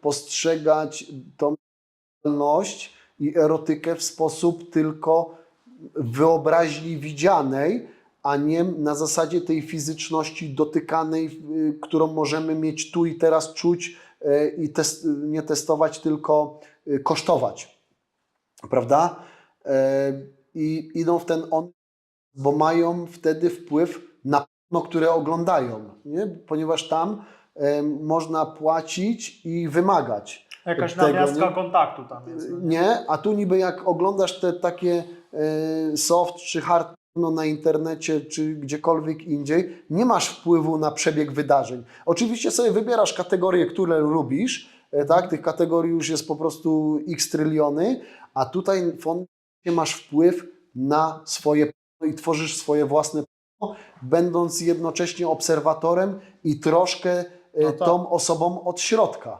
postrzegać tą seksualność i erotykę w sposób tylko wyobraźni widzianej, a nie na zasadzie tej fizyczności dotykanej, y, którą możemy mieć tu i teraz czuć y, i test, nie testować, tylko y, kosztować. Prawda? E, I idą w ten on, bo mają wtedy wpływ na porno, które oglądają, nie? ponieważ tam można płacić i wymagać. Jakaś tego, nawiastka nie? kontaktu tam jest. no nie? A tu niby jak oglądasz te takie e, soft czy hard no, na internecie czy gdziekolwiek indziej, nie masz wpływu na przebieg wydarzeń. Oczywiście sobie wybierasz kategorie, które lubisz, e, tak? Tych kategorii już jest po prostu x tryliony, a tutaj masz wpływ na swoje i tworzysz swoje własne będąc jednocześnie obserwatorem i troszkę No tak. tą osobą od środka.